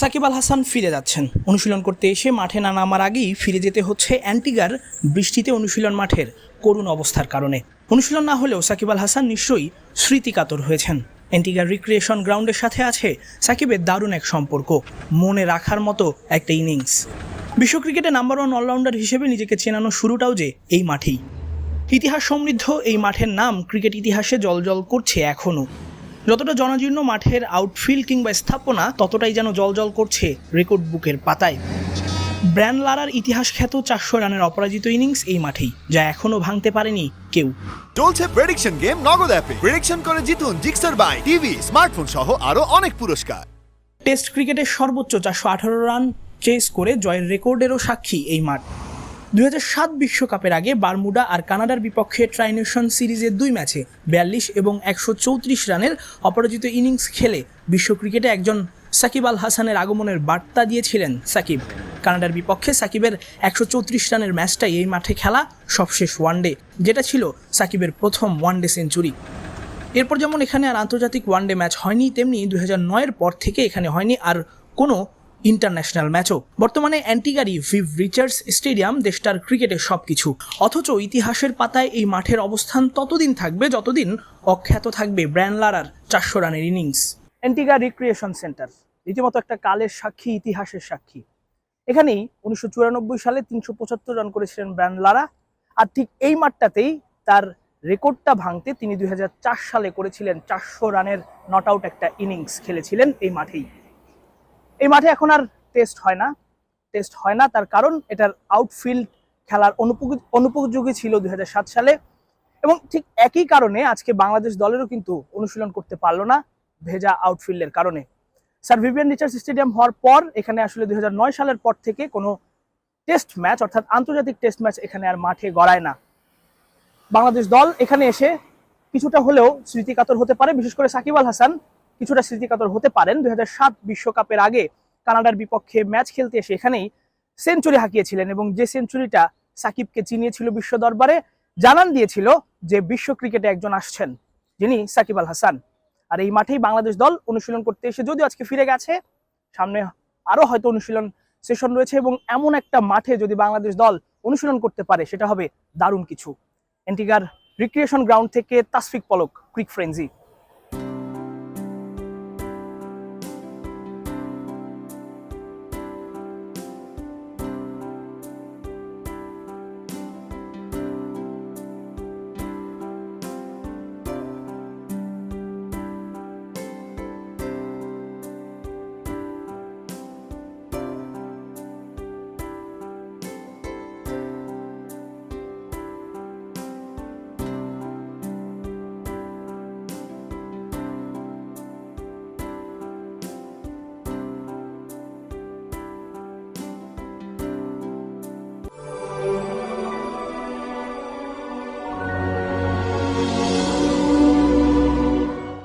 সাকিব আল হাসান ফিরে যাচ্ছেন। অনুশীলন করতে এসে মাঠে না নামার আগেই ফিরে যেতে হচ্ছে অ্যান্টিগার বৃষ্টিতে অনুশীলন মাঠের করুণ অবস্থার কারণে। অনুশীলন না হলেও সাকিব আল হাসান নিশ্চয়ই স্মৃতিকাতর হয়েছেন। অ্যান্টিগার রিক্রিয়েশন গ্রাউন্ডের সাথে আছে সাকিবের দারুণ এক সম্পর্ক, মনে রাখার মতো একটা ইনিংস। বিশ্ব ক্রিকেটে নাম্বার ওয়ান অলরাউন্ডার হিসেবে নিজেকে চেনানো শুরুটাও যে এই মাঠেই। ইতিহাস সমৃদ্ধ, এই মাঠের নাম ক্রিকেট ইতিহাসে জলজল করছে এখনও। যতটা জনাজীর্ণ মাঠের আউটফিল্ড কিংবা স্থাপনা ততটাই যেন জলজল করছে রেকর্ড বুকের পাতায়। ব্র্যান লারার ইতিহাস খ্যাত চারশো রানের অপরাজিত ইনিংস এই মাঠেই যা এখনও ভাঙতে পারেনি কেউ। চলছে প্রেডিকশন গেম নগদ অ্যাপে প্রেডিকশন করে জিতুন জিক্সার বাই টিভি স্মার্টফোন সহ আরও অনেক পুরস্কার। টেস্ট ক্রিকেটের সর্বোচ্চ চারশো আঠারো রান চেস করে জয়ের রেকর্ডেরও সাক্ষী এই মাঠ। দুই সাত বিশ্বকাপের আগে বারমুডা আর কানাডার বিপক্ষে ট্রাইনেশন সিরিজের দুই ম্যাচে বিয়াল্লিশ এবং একশো চৌত্রিশ রানের অপরাজিত ইনিংস খেলে বিশ্ব ক্রিকেটে একজন সাকিব আল হাসানের আগমনের বার্তা দিয়েছিলেন সাকিব। কানাডার বিপক্ষে সাকিবের একশো চৌত্রিশ রানের ম্যাচটাই এই মাঠে খেলা সবশেষ ওয়ানডে, যেটা ছিল সাকিবের প্রথম ওয়ানডে সেঞ্চুরি। এরপর যেমন এখানে আর আন্তর্জাতিক ওয়ানডে ম্যাচ হয়নি, তেমনি দুই হাজার নয়ের পর থেকে এখানে হয়নি, আর কোনো ইন্টারন্যাশনাল ম্যাচও। বর্তমানে অ্যান্টিগারি ভিভ রিচার্ডস স্টেডিয়াম দেশটার ক্রিকেটের সব কিছু অথচ ইতিহাসের পাতায় এই মাঠের অবস্থান ততদিন থাকবে যতদিন অখ্যাত থাকবে ব্র্যান লারার চারশো রানের ইনিংস। অ্যান্টিগা রিক্রিয়েশন সেন্টার, রীতিমতো একটা কালের সাক্ষী, ইতিহাসের সাক্ষী। এখানেই উনিশশো চুরানব্বই সালে তিনশো পঁচাত্তর রান করেছিলেন ব্র্যান লারা, আর ঠিক এই মাঠটাতেই তার রেকর্ডটা ভাঙতে তিনি দুই হাজার চার সালে করেছিলেন চারশো রানের নট আউট একটা ইনিংস খেলেছিলেন এই মাঠেই। এই মাঠে এখন আর টেস্ট হয় না। টেস্ট হয় না, তার কারণ এটার আউটফিল্ড খেলার অনুপযোগী ছিল দুই হাজার সাত সালে এবং ঠিক একই কারণে আজকে বাংলাদেশ দলেরও কিন্তু অনুশীলন করতে পারল না ভেজা আউটফিল্ডের কারণে। স্যার ভিভিয়ান রিচার্স স্টেডিয়াম হওয়ার পর এখানে আসলে দুই হাজার নয় সালের পর থেকে কোনো টেস্ট ম্যাচ অর্থাৎ আন্তর্জাতিক টেস্ট ম্যাচ এখানে আর মাঠে গড়ায় না। বাংলাদেশ দল এখানে এসে কিছুটা হলেও স্মৃতিকাতর হতে পারে, বিশেষ করে সাকিব আল হাসান। কিছুটা স্মৃতিকাতর হতে পারেন। দুই বিশ্বকাপের আগে কানাডার বিপক্ষে ম্যাচ খেলতে এসে এখানেই সেঞ্চুরি হাঁকিয়েছিলেন এবং যে সেঞ্চুরিটা সাকিবকে চিনিয়েছিল বিশ্ব দরবারে, জানান দিয়েছিল যে বিশ্ব ক্রিকেটে একজন আসছেন, যিনি সাকিব আল হাসান। আর এই মাঠেই বাংলাদেশ দল অনুশীলন করতে এসে যদিও আজকে ফিরে গেছে, সামনে আরও হয়তো অনুশীলন সেশন রয়েছে এবং এমন একটা মাঠে যদি বাংলাদেশ দল অনুশীলন করতে পারে, সেটা হবে দারুণ কিছু। এন্টিগার রিক্রিয়েশন গ্রাউন্ড থেকে তাসফিক পলক, ক্রিক ফ্রেন্সি